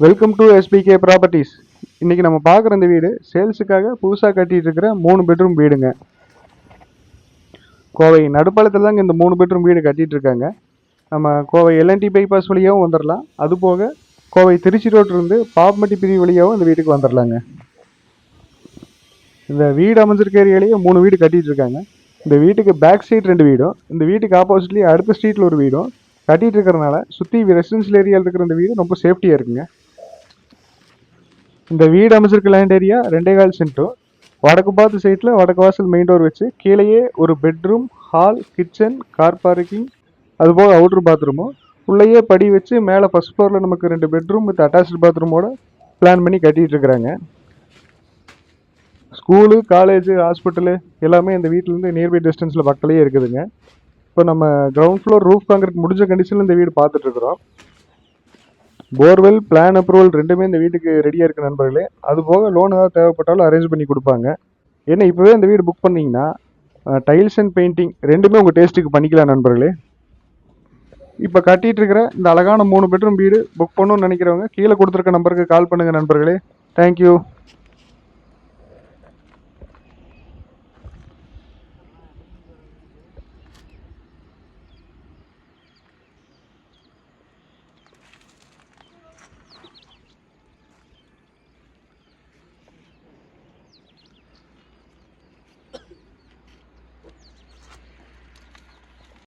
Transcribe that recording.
Welcome to SPK properties இன்றைக்கி நம்ம பார்க்குற இந்த வீடு சேல்ஸுக்காக புதுசாக கட்டிகிட்டு இருக்கிற மூணு பெட்ரூம் வீடுங்க. கோவை நடுப்பாளத்தில் தாங்க இந்த மூணு பெட்ரூம் வீடு கட்டிகிட்டு இருக்காங்க நம்ம கோவை எல்என்டி பைபாஸ் வழியாகவும் வந்துடலாம் அது போக கோவை திருச்சி ரோட்லேருந்து பாப்மட்டி பிரிவு வழியாகவும் இந்த வீட்டுக்கு வந்துடலாங்க இந்த வீடு அமைஞ்சிருக்க ஏரியாலேயே மூணு வீடு கட்டிட்டு இருக்காங்க இந்த வீட்டுக்கு பேக் சைட் ரெண்டு வீடும் இந்த வீட்டுக்கு ஆப்போசிட்லேயே அடுத்த ஸ்ட்ரீட்டில் ஒரு வீடும். கட்டிட்டு இருக்கிறனால சுற்றி ரெசிடென்ஷியல் ஏரியாவில் இருக்கிற இந்த வீடு ரொம்ப சேஃப்டியாக இருக்குங்க. இந்த வீடு அமைச்சிருக்க லேண்ட் ஏரியா ரெண்டே கால் சென்ட்டும் வடக்கு பார்த்து சைட்டில் வடக்கு வாசல் மெயின் டோர் வச்சு கீழேயே ஒரு bedroom hall kitchen car parking அதுபோக அவுட்ரு பாத்ரூமும் உள்ளேயே படி வச்சு மேலே ஃபர்ஸ்ட் ஃப்ளோரில் நமக்கு ரெண்டு பெட்ரூம் வித் அட்டாச்சு பாத்ரூமோட பிளான் பண்ணி கட்டிட்டு இருக்கிறாங்க. ஸ்கூலு காலேஜு ஹாஸ்பிட்டலு எல்லாமே இந்த வீட்டிலேருந்து நியர்பை டிஸ்டன்ஸில் பக்கத்துலேயே இருக்குதுங்க. இப்போ நம்ம கிரவுண்ட் ஃப்ளோர் ரூஃப் காங்கிரீட் முடிஞ்ச கண்டிஷனில் இந்த வீடு பார்த்துட்ருக்குறோம் போர்வெல் பிளான் அப்ரூவல் ரெண்டுமே இந்த வீட்டுக்கு ரெடியாக இருக்குது நண்பர்களே. அது போக லோன் ஏதாவது தேவைப்பட்டாலும் அரேஞ்ச் பண்ணி கொடுப்பாங்க. ஏன்னா இப்போவே இந்த வீடு புக் பண்ணிங்கன்னா டைல்ஸ் அண்ட் பெயிண்டிங் ரெண்டுமே உங்கள் டேஸ்ட்டுக்கு பண்ணிக்கலாம் நண்பர்களே. இப்போ கட்டிகிட்டு இருக்கிற இந்த அழகான மூணு பெட்ரூம் வீடு புக் பண்ணணும்னு நினைக்கிறவங்க கீழே கொடுத்துருக்க நம்பருக்கு கால் பண்ணுங்கள் நண்பர்களே. தேங்க்யூ